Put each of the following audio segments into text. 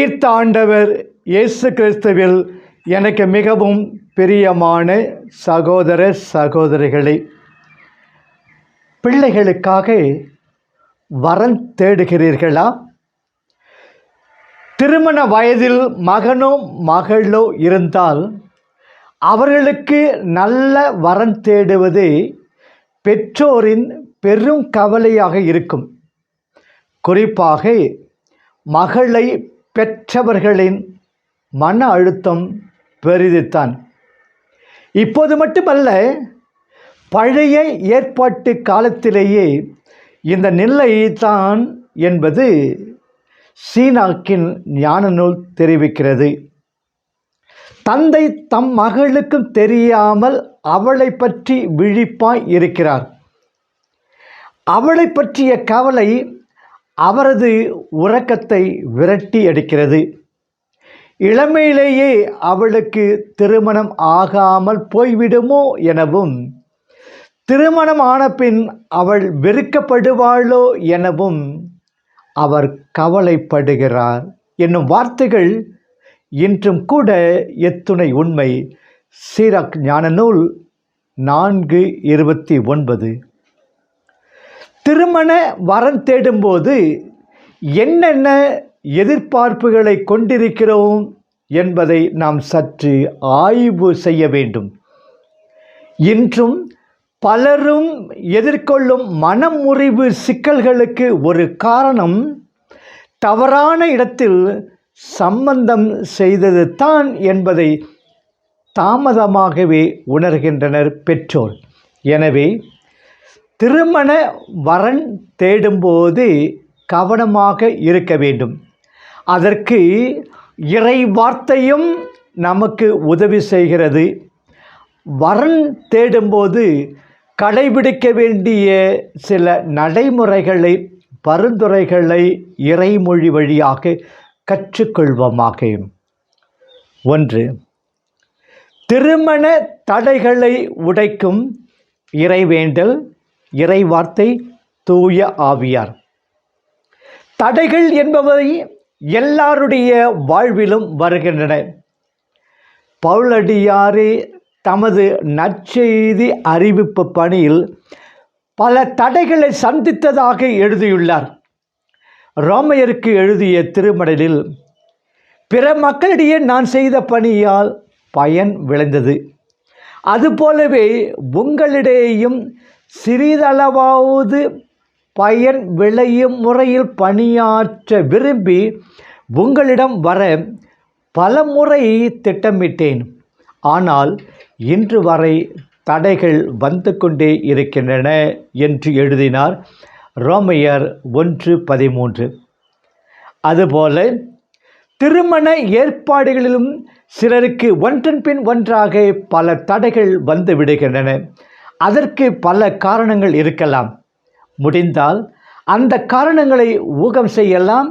உயிர்த்த ஆண்டவர் இயேசு கிறிஸ்துவில் எனக்கு மிகவும் பிரியமான சகோதர சகோதரிகளே பிள்ளைகளுக்காக வரம் தேடுகிறீர்களா? திருமண வயதில் மகனோ மகளோ இருந்தால் அவர்களுக்கு நல்ல வரம் தேடுவது பெற்றோரின் பெரும் கவலையாக இருக்கும். குறிப்பாக மகளை பெற்றவர்களின் மன அழுத்தம் பெரிதுத்தான் இப்போது மட்டுமல்ல பழைய ஏற்பாட்டு காலத்திலேயே இந்த நிலை தான் என்பது சீனாக்கின் ஞான நூல் தெரிவிக்கிறது. தந்தை தம் மகளுக்கும் தெரியாமல் அவளை பற்றி விழிப்பாய் இருக்கிறார். அவளை பற்றிய கவலை அவரது உறக்கத்தை விரட்டி அடிக்கிறது. இளமையிலேயே அவளுக்கு திருமணம் ஆகாமல் போய்விடுமோ எனவும் திருமணம் ஆன பின் அவள் வெறுக்கப்படுவாளோ எனவும் அவர் கவலைப்படுகிறார். என்னும் வார்த்தைகள் இன்றும் கூட எத்துணை உண்மை. சீரக் ஞான நூல் நான்கு இருபத்தி ஒன்பது. திருமண வரம் தேடும்போது என்னென்ன எதிர்பார்ப்புகளை கொண்டிருக்கிறோம் என்பதை நாம் சற்று ஆய்வு செய்ய வேண்டும். இன்றும் பலரும் எதிர்கொள்ளும் மனமுறிவு சிக்கல்களுக்கு ஒரு காரணம் தவறான இடத்தில் சம்பந்தம் செய்தது தான் என்பதை தாமதமாகவே உணர்கின்றனர் பெற்றோர். எனவே திருமண வரன் தேடும்போது கவனமாக இருக்க வேண்டும். அதற்கு இறை வார்த்தையும் நமக்கு உதவி செய்கிறது. வரன் தேடும்போது கடைபிடிக்க வேண்டிய சில நடைமுறைகளை பரிந்துரைகளை இறைமொழி வழியாக கற்றுக்கொள்வோமாக. ஒன்று திருமண தடைகளை உடைக்கும் இறைவேண்டல். இறைவார்த்தை தூய ஆவியார். தடைகள் என்பவை எல்லாருடைய வாழ்விலும் வருகின்றன. பவுலடியாரே தமது நற்செய்தி அறிவிப்பு பணியில் பல தடைகளை சந்தித்ததாக எழுதியுள்ளார். ரோமையருக்கு எழுதிய திருமடலில் பிற மக்களிடையே நான் செய்த பணியால் பயன் விளைந்தது. அதுபோலவே உங்களிடையேயும் சிறிதளவாவது பயன் விளையும் முறையில் பணியாற்ற விரும்பி உங்களிடம் வர பல முறை திட்டமிட்டேன். ஆனால் இன்று வரை தடைகள் வந்து கொண்டே இருக்கின்றன என்று எழுதினார் ரோமையர் ஒன்று பதிமூன்று. அதுபோல திருமண ஏற்பாடுகளிலும் சிலருக்கு ஒன்றன் பின் ஒன்றாக பல தடைகள் வந்து விடுகின்றன. அதற்கு பல காரணங்கள் இருக்கலாம். முடிந்தால் அந்த காரணங்களை ஊகம் செய்யலாம்.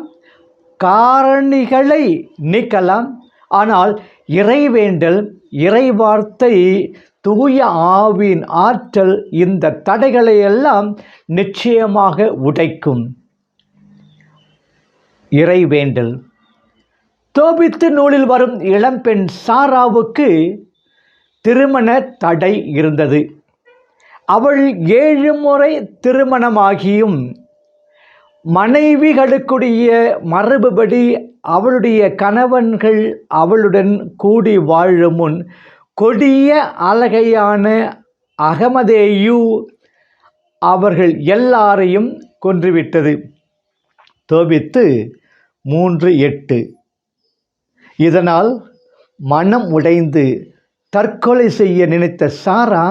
காரணிகளை நீக்கலாம். ஆனால் இறைவேண்டல் இறைவார்த்தை தூய ஆவின் ஆற்றல் இந்த தடைகளை எல்லாம் நிச்சயமாக உடைக்கும். இறைவேண்டல். தோபித்து நூலில் வரும் இளம்பெண் சாராவுக்கு திருமண தடை இருந்தது. அவள் ஏழு முறை திருமணமாகியும் மனைவிகளுக்குடைய மரபுபடி அவளுடைய கணவன்கள் அவளுடன் கூடி வாழும் முன் கொடிய அழகையான அகமதேயு அவர்கள் எல்லாரையும் கொன்றுவிட்டது. தோபித்து மூன்று எட்டு. இதனால் மனம் உடைந்து தற்கொலை செய்ய நினைத்த சாரா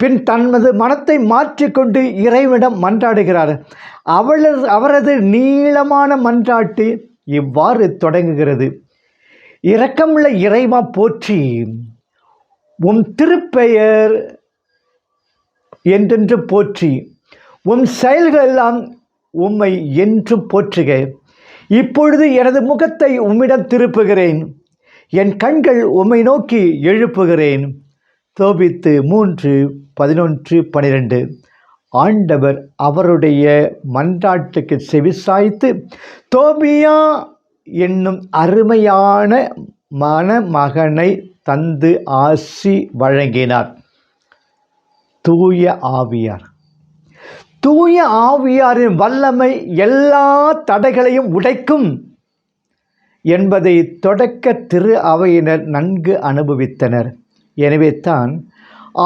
பின் தன்மது மனத்தை மாற்றிக்கொண்டு இறைவிடம் மன்றாடுகிறார். அவளது அவரது நீளமான மன்றாட்டு இவ்வாறு தொடங்குகிறது. இரக்கமுள்ள இறைவா போற்றி உம் திருப்பெயர் என்றென்று போற்றி உம் செயல்கள் எல்லாம் உம்மை என்றும் போற்றுக. இப்பொழுது எனது முகத்தை உம்மிடம் திருப்புகிறேன். என் கண்கள் உம்மை நோக்கி எழுப்புகிறேன். தோபித்து மூன்று பதினொன்று பனிரெண்டு. ஆண்டவர் அவருடைய மன்றாட்டுக்கு செவிசாய்த்து தோபியா என்னும் அருமையான மணமகனை தந்து ஆசி வழங்கினார். தூய ஆவியார். தூய ஆவியாரின் வல்லமை எல்லா தடைகளையும் உடைக்கும் என்பதை தொடக்க திரு அவையினர் நன்கு அனுபவித்தனர். எனவே தான்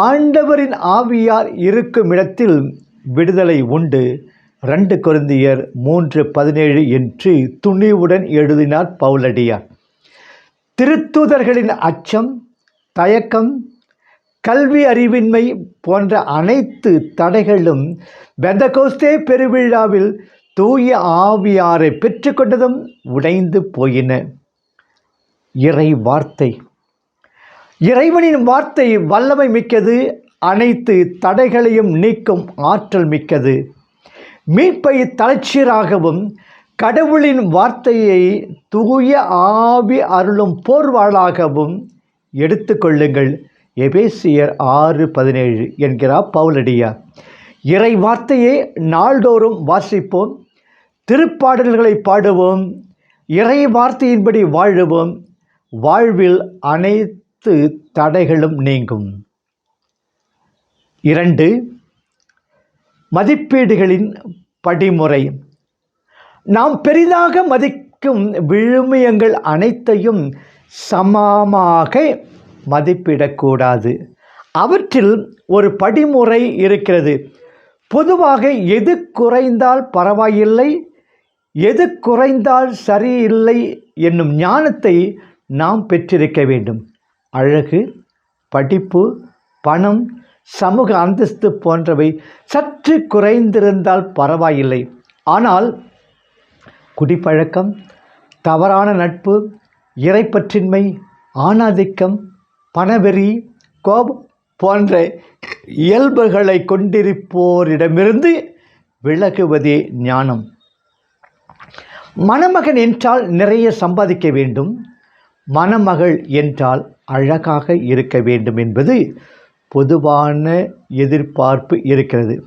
ஆண்டவரின் ஆவியார் இருக்கும் இடத்தில் விடுதலை உண்டு. ரெண்டு குருந்தியர் மூன்று பதினேழு என்று துணிவுடன் எழுதினார் பவுலடியார். திருத்தூதர்களின் அச்சம் தயக்கம் கல்வி அறிவின்மை போன்ற அனைத்து தடைகளும் பெந்தகோஸ்தே பெருவிழாவில் தூய ஆவியாரை பெற்றுக்கொண்டதும் உடைந்து போயின. இறை வார்த்தை இறைவனின் வார்த்தை வல்லமை மிக்கது அனைத்து தடைகளையும் நீக்கும் ஆற்றல் மிக்கது. மீட்பை தலைச்சீராகவும் கடவுளின் வார்த்தையை தூய ஆவி அருளும் போர்வாளாகவும் எடுத்துக்கொள்ளுங்கள் எபேசியர் ஆறு பதினேழு என்கிறார் பவுலடியார். இறை வார்த்தையை நாள்தோறும் வாசிப்போம் திருப்பாடல்களை பாடுவோம் இறை வார்த்தையின்படி வாழுவோம். வாழ்வில் அனைத்து தடைகளும் நீங்கும். இரண்டு மதிப்பீடுகளின் படிமுறை. நாம் பெரிதாக மதிக்கும் விழுமியங்கள் அனைத்தையும் சமமாக மதிப்பிடக்கூடாது. அவற்றில் ஒரு படிமுறை இருக்கிறது. பொதுவாக எது குறைந்தால் பரவாயில்லை எது குறைந்தால் சரியில்லை என்னும் ஞானத்தை நாம் பெற்றிருக்க வேண்டும். அழகு படிப்பு பணம் சமூக அந்தஸ்து போன்றவை சற்று குறைந்திருந்தால் பரவாயில்லை. ஆனால் குடிப்பழக்கம் தவறான நட்பு இறைப்பற்றின்மை ஆணாதிக்கம் பணவெறி கோபம் போன்ற இயல்புகளை கொண்டிருப்போரிடமிருந்து விலகுவதே ஞானம். மணமகன் என்றால் நிறைய சம்பாதிக்க வேண்டும். மணமகள் என்றால் அழகாக இருக்க வேண்டும் என்பது பொதுவான எதிர்பார்ப்பு இருக்கிறது.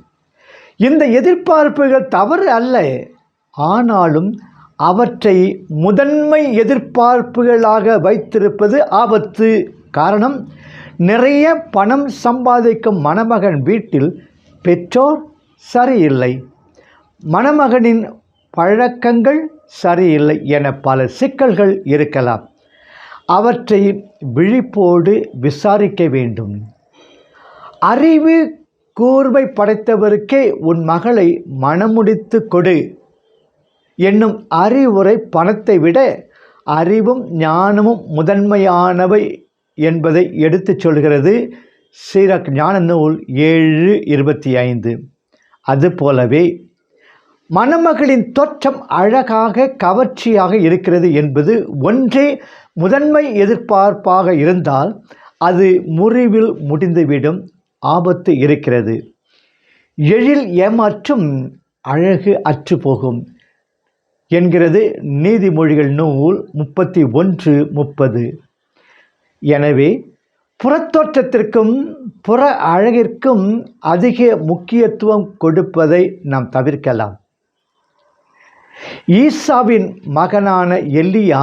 இந்த எதிர்பார்ப்புகள் தவறு அல்ல. ஆனாலும் அவற்றை முதன்மை எதிர்பார்ப்புகளாக வைத்திருப்பது ஆபத்து. காரணம் நிறைய பணம் சம்பாதிக்கும் மணமகன் வீட்டில் பெற்றோர் சரியில்லை. மணமகனின் பழக்கங்கள் சரியில்லை என பல சிக்கல்கள் இருக்கலாம். அவற்றை விழிப்போடு விசாரிக்க வேண்டும். அறிவு கூர்மை படைத்தவருக்கே உன் மகளை மணமுடித்து கொடு. என்னும் அறிவுரை பணத்தை விட அறிவும் ஞானமும் முதன்மையானவை என்பதை எடுத்துச் சொல்கிறது சீரக் ஞான நூல் ஏழு இருபத்தி ஐந்து அதுபோலவே மணமகளின் தோற்றம் அழகாக கவர்ச்சியாக இருக்கிறது என்பது ஒன்றே முதன்மை எதிர்பார்ப்பாக இருந்தால் அது முறிவில் முடிந்துவிடும் ஆபத்து இருக்கிறது. எழில் ஏமாற்றும் அழகு அற்று போகும் என்கிறது நீதிமொழிகள் நூல் முப்பத்தி ஒன்று முப்பது. எனவே புறத்தோற்றத்திற்கும் புற அழகிற்கும் அதிக முக்கியத்துவம் கொடுப்பதை நாம் தவிர்க்கலாம். ஈசாவின் மகனான எல்லியா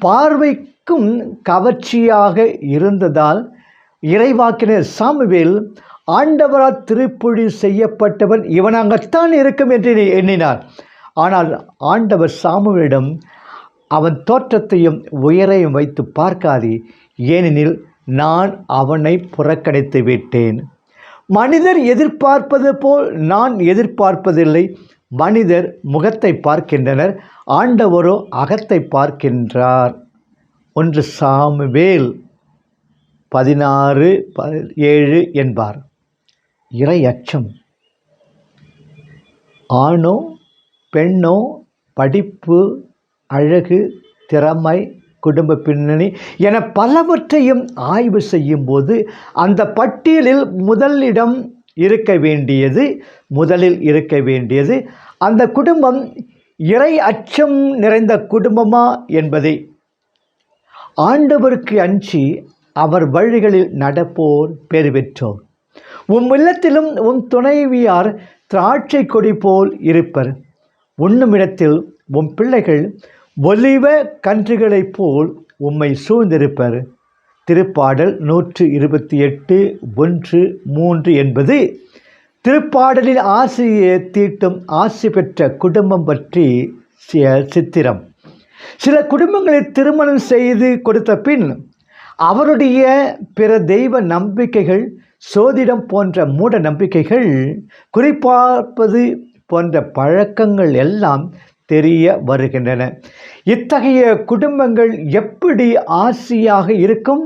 பார்வைக்கும் கவர்ச்சியாக இருந்ததால் இறைவாக்கினர் சாமுவேல் ஆண்டவரால் திருப்பொழி செய்யப்பட்டவன் இவனாகத்தான் இருக்கும் என்று எண்ணினார். ஆனால் ஆண்டவர் சாமுவேலிடம் அவன் தோற்றத்தையும் உயரையும் வைத்து பார்க்காதே ஏனெனில் நான் அவனை புறக்கணித்து விட்டேன். மனிதர் எதிர்பார்ப்பது போல் நான் எதிர்பார்ப்பதில்லை. மனிதர் முகத்தை பார்க்கின்றனர் ஆண்டவரோ அகத்தை பார்க்கின்றார். ஒன்று சாமுவேல் பதினாறு ப ஏழு என்பார். இறை அச்சம். ஆணோ பெண்ணோ படிப்பு அழகு திறமை குடும்ப பின்னணி என பலவற்றையும் ஆய்வு செய்யும்போது அந்த பட்டியலில் முதலிடம் இருக்க வேண்டியது முதலில் இருக்க வேண்டியது அந்த குடும்பம் இறை அச்சம் நிறைந்த குடும்பமா என்பதை. ஆண்டவருக்கு அஞ்சி அவர் வழிகளில் நடப்போர் பெரு பெற்றோர் உம் இல்லத்திலும் உன் துணைவியார் திராட்சை கொடி போல் இருப்பர். உண்ணுமிடத்தில் உன் பிள்ளைகள் ஒலிவ கன்றுகளைப் போல் உம்மை சூழ்ந்திருப்பர். திருப்பாடல் நூற்று இருபத்தி எட்டு ஒன்று மூன்று என்பது திருப்பாடலில் ஆசிரியை தீட்டும் ஆசி பெற்ற குடும்பம் பற்றி சித்திரம். சில குடும்பங்களை திருமணம் செய்து கொடுத்த பின் அவருடைய பிற தெய்வ நம்பிக்கைகள் சோதிடம் போன்ற மூட நம்பிக்கைகள் குறிப்பார்ப்பது போன்ற பழக்கங்கள் எல்லாம் தெரிய வருகின்றன. இத்தகைய குடும்பங்கள் எப்படி ஆசியாக இருக்கும்?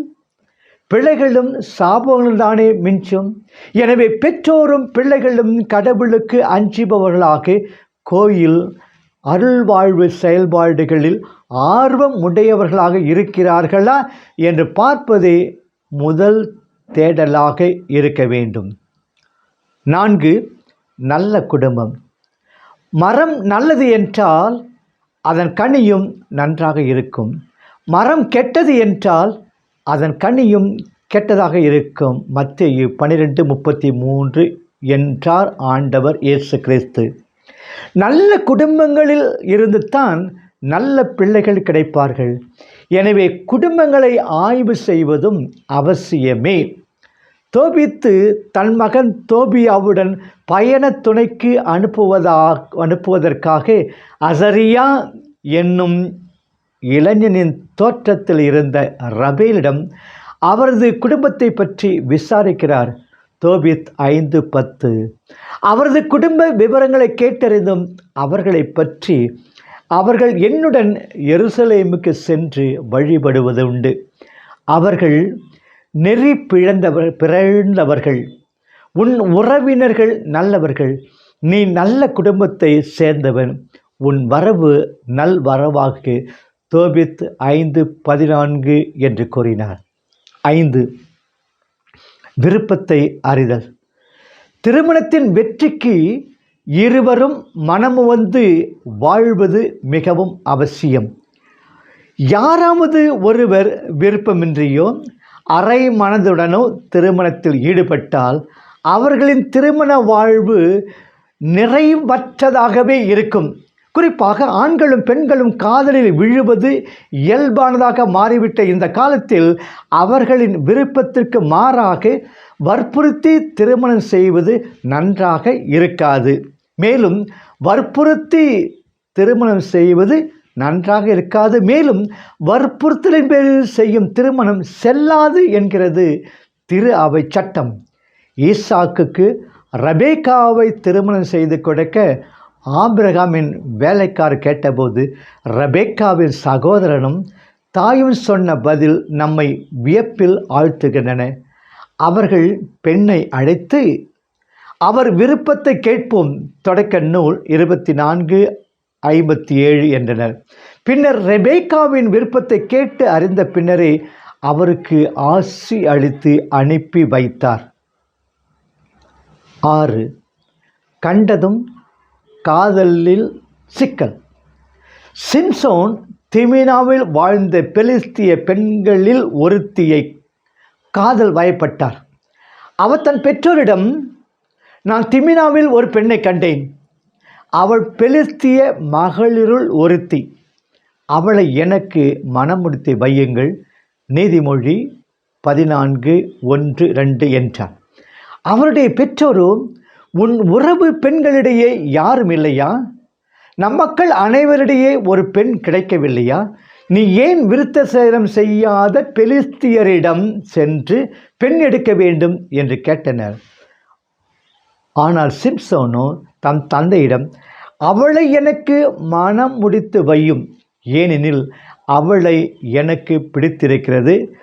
பிள்ளைகளும் சாபங்களும் தானே மிஞ்சும்? எனவே பெற்றோரும் பிள்ளைகளும் கடவுளுக்கு அஞ்சுபவர்களாக கோயில் அருள்வாழ்வு செயல்பாடுகளில் ஆர்வம் உடையவர்களாக இருக்கிறார்களா என்று பார்ப்பதே முதல் தேடலாக இருக்க வேண்டும். நான்கு நல்ல குடும்பம். மரம் நல்லது என்றால் அதன் கனியும் நன்றாக இருக்கும். மரம் கெட்டது என்றால் அதன் கனியும் கெட்டதாக இருக்கும். மத்திய பன்னிரெண்டு முப்பத்தி மூன்று என்றார் ஆண்டவர் இயேசு கிறிஸ்து. நல்ல குடும்பங்களில் இருந்து தான் நல்ல பிள்ளைகள் கிடைப்பார்கள். எனவே குடும்பங்களை ஆய்வு செய்வதும் அவசியமே. தோபித்து தன் மகன் தோபியாவுடன் பயண துணைக்கு அனுப்புவதா அனுப்புவதற்காக அசரியா என்னும் இளைஞனின் தோற்றத்தில் இருந்த ரபேலிடம் அவரது குடும்பத்தை பற்றி விசாரிக்கிறார். தோபித் ஐந்து பத்து. அவரது குடும்ப விவரங்களை கேட்டறிந்தும் அவர்களை பற்றி அவர்கள் என்னுடன் எருசலேமுக்கு சென்று வழிபடுவது உண்டு. அவர்கள் நெறி பிழந்தவர் பிறந்தவர்கள் உன் உறவினர்கள் நல்லவர்கள். நீ நல்ல குடும்பத்தை சேர்ந்தவன். உன் வரவு நல் வரவாக தோபித் ஐந்து பதினான்கு என்று கூறினார். ஐந்து. விருப்பத்தை அறிதல். திருமணத்தின் வெற்றிக்கு இருவரும் மனமு வந்து வாழ்வது மிகவும் அவசியம். யாராவது ஒருவர் விருப்பமின்றியோ அரை மனதுடனோ திருமணத்தில் ஈடுபட்டால் அவர்களின் திருமண வாழ்வு நிறைவற்றதாகவே இருக்கும். குறிப்பாக ஆண்களும் பெண்களும் காதலில் விழுவது இயல்பானதாக மாறிவிட்ட இந்த காலத்தில் அவர்களின் விருப்பத்திற்கு மாறாக வற்புறுத்தி திருமணம் செய்வது நன்றாக இருக்காது. மேலும் வற்புறுத்தி திருமணம் செய்வது நன்றாக இருக்காது. மேலும் வற்புறுத்தலின் பேரில் செய்யும் திருமணம் செல்லாது என்கிறது திரு அவை சட்டம். ஈசாக்குக்கு ரபேக்காவை திருமணம் செய்து கொடுக்க ஆபிரகாமின் வேலைக்கார் கேட்டபோது ரபேக்காவின் சகோதரனும் தாயும் சொன்ன பதில் நம்மை வியப்பில் ஆழ்த்துகின்றன. அவர்கள் பெண்ணை அழைத்து அவர் விருப்பத்தை கேட்போம். தொடக்க நூல் இருபத்தி நான்கு ஐம்பத்தி ஏழு என்றனர். பின்னர் ரெபேக்காவின் விருப்பத்தை கேட்டு அறிந்த பின்னரே அவருக்கு ஆசி அளித்து அனுப்பி வைத்தார். ஆறு. கண்டதும் காதலில் சிக்கல். சிம்சோன் திமினாவில் வாழ்ந்த பெலிஸ்திய பெண்களில் ஒருத்தியை காதல் வயப்பட்டார். அவர் தன் பெற்றோரிடம் நான் திமினாவில் ஒரு பெண்ணை கண்டேன். அவள் பெலிஸ்திய மகளிருள் ஒருத்தி. அவளை எனக்கு மனமுடித்து வையுங்கள். நீதிமொழி பதினான்கு ஒன்று ரெண்டு என்றார் அவருடைய பெற்றோரும் உன் உறவு பெண்களிடையே யாரும் இல்லையா? நம் மக்கள் அனைவரிடையே ஒரு பெண் கிடைக்கவில்லையா? நீ ஏன் விருத்த சேதம் செய்யாத பெலிஸ்தியரிடம் சென்று பெண் எடுக்க வேண்டும்? என்று கேட்டனர். ஆனால் சிம்சோனோ தம் தந்தையிடம் அவளை எனக்கு மனம் முடித்து வையும். ஏனெனில் அவளை எனக்கு பிடித்திருக்கிறது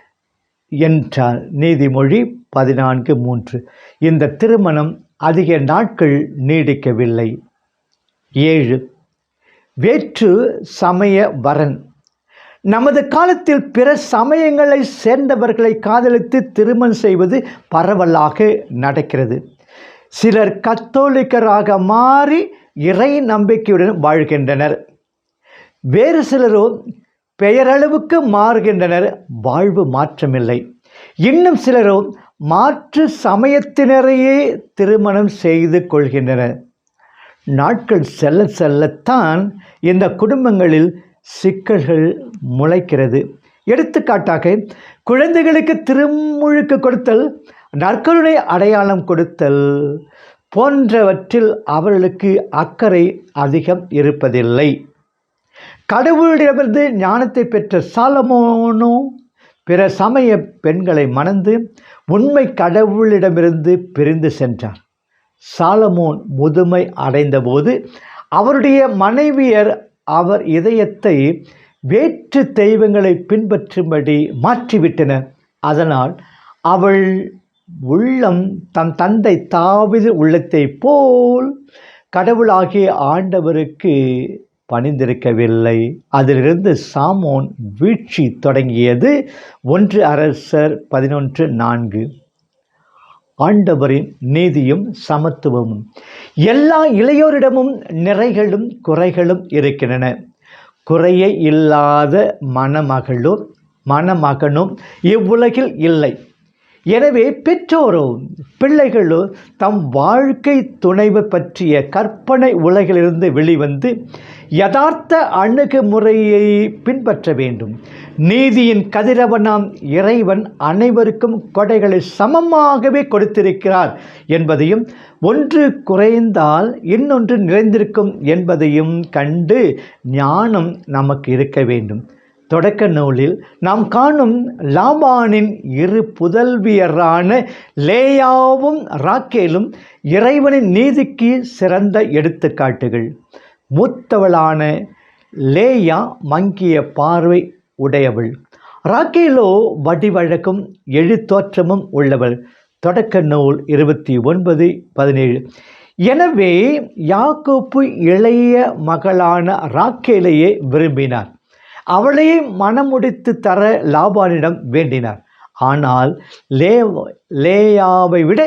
என்றார். நீதிமொழி பதினான்கு மூன்று. இந்த திருமணம் அதிக நாட்கள் நீடிக்கவில்லை. ஏழு. வேற்று சமய வரன். நமது காலத்தில் பிற சமயங்களை சேர்ந்தவர்களை காதலித்து திருமணம் செய்வது பரவலாக நடக்கிறது. சிலர் கத்தோலிக்கராக மாறி இறை நம்பிக்கையுடன் வாழ்கின்றனர். வேறு சிலரோ பெயரளவுக்கு மாறுகின்றனர் வாழ்வு மாற்றமில்லை. இன்னும் சிலரோ மாற்று சமயத்தினரையே திருமணம் செய்து கொள்கின்றனர். நாட்கள் செல்ல செல்லத்தான் இந்த குடும்பங்களில் சிக்கல்கள் முளைக்கிறது. எடுத்துக்காட்டாக குழந்தைகளுக்கு திருமுழுக்கு கொடுத்தல் நற்கருணை அடையாளம் கொடுத்தல் போன்றவற்றில் அவர்களுக்கு அக்கறை அதிகம் இருப்பதில்லை. கடவுளிடமிருந்து ஞானத்தை பெற்ற சாலமோனோ பிற சமய பெண்களை மணந்து உண்மை கடவுளிடமிருந்து பிரிந்து சென்றார். சாலமோன் முதுமை அடைந்தபோது அவருடைய மனைவியர் அவர் இதயத்தை வேற்று தெய்வங்களை பின்பற்றும்படி மாற்றிவிட்டனர். அதனால் அவள் உள்ளம் தன் தந்தை தாவிது உள்ளத்தை போல் கடவுளாகிய ஆண்டவருக்கு பணிந்திருக்கவில்லை. அதிலிருந்து சாமோன் வீழ்ச்சி தொடங்கியது. ஒன்று அரசர் பதினொன்று நான்கு. ஆண்டவரின் நீதியும் சமத்துவமும் எல்லா இளையோரிடமும் நிறைகளும் குறைகளும் இருக்கின்றன. குறையே இல்லாத மணமகளும் மணமகனும் இவ்வுலகில் இல்லை. எனவே பெற்றோரும் பிள்ளைகளோ தம் வாழ்க்கை துணைவு பற்றிய கற்பனை உலகிலிருந்து வெளிவந்து யதார்த்த அணுகுமுறையை பின்பற்ற வேண்டும். நீதியின் கதிரவனாம் இறைவன் அனைவருக்கும் கொடைகளை சமமாகவே கொடுத்திருக்கிறார் என்பதையும் ஒன்று குறைந்தால் இன்னொன்று நிறைந்திருக்கும் என்பதையும் கண்டு ஞானம் நமக்கு இருக்க வேண்டும். தொடக்க நூலில் நாம் காணும் லாபானின் இரு புதல்வியரான லேயாவும் ராக்கேலும் இறைவனின் நீதிக்கு சிறந்த எடுத்துக்காட்டுகள். மூத்தவளான லேயா மங்கிய பார்வை உடையவள். ராக்கேலோ வடிவழக்கும் எழுத்தோற்றமும் உள்ளவள். தொடக்க நூல் இருபத்தி ஒன்பது பதினேழு. எனவே யாக்கோப்பு இளைய மகளான ராக்கேலையே விரும்பினார். அவளையே மனமுடித்து தர லாபானிடம் வேண்டினார். ஆனால் லே லேயாவை விட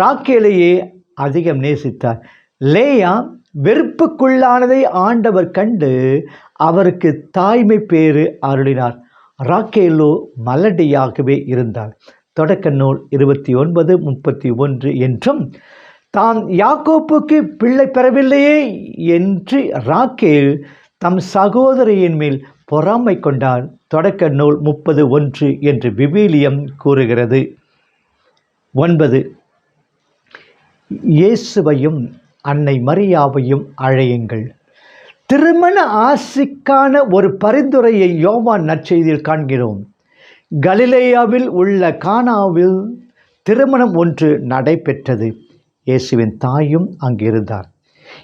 ராக்கேலையே அதிகம் நேசித்தார். லேயா வெறுப்புக்குள்ளானதை ஆண்டவர் கண்டு அவருக்கு தாய்மை பேறு அருளினார். ராக்கேலோ மலடியாகவே இருந்தார். தொடக்க நூல் இருபத்தி ஒன்பது முப்பத்தி ஒன்று என்றும் தான் யாக்கோப்புக்கு பிள்ளை பெறவில்லையே என்று ராக்கேல் தம் சகோதரியின் மேல் பொறாமை கொண்டான். தொடக்க நூல் முப்பது ஒன்று என்று விவிலியம் கூறுகிறது. ஒன்பது. இயேசுவையும் அன்னை மரியாவையும் அழையுங்கள். திருமண ஆசிக்கான ஒரு பரிந்துரையை யோவான் நற்செய்தியில் காண்கிறோம். கலிலேயாவில் உள்ள கானாவில் திருமணம் ஒன்று நடைபெற்றது. இயேசுவின் தாயும் அங்கிருந்தார்.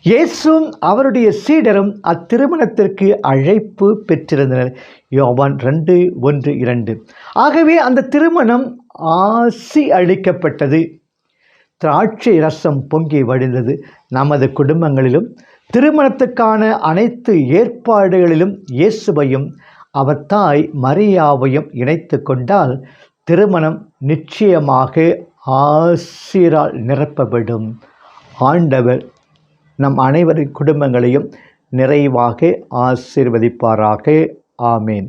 இயேசும் அவருடைய சீடரும் அத்திருமணத்திற்கு அழைப்பு பெற்றிருந்தனர். யோவான் ரெண்டு ஒன்று இரண்டு. ஆகவே அந்த திருமணம் ஆசி அளிக்கப்பட்டது. திராட்சை ரசம் பொங்கி வழிந்தது. நமது குடும்பங்களிலும் திருமணத்துக்கான அனைத்து ஏற்பாடுகளிலும் இயேசுவையும் அவர் தாய் மரியாவையும் இணைத்து கொண்டால் திருமணம் நிச்சயமாக ஆசிரால் நிரப்பப்படும். ஆண்டவர் நம் அனைவரின் குடும்பங்களையும் நிறைவாக ஆசீர்வதிப்பாராக. ஆமேன்.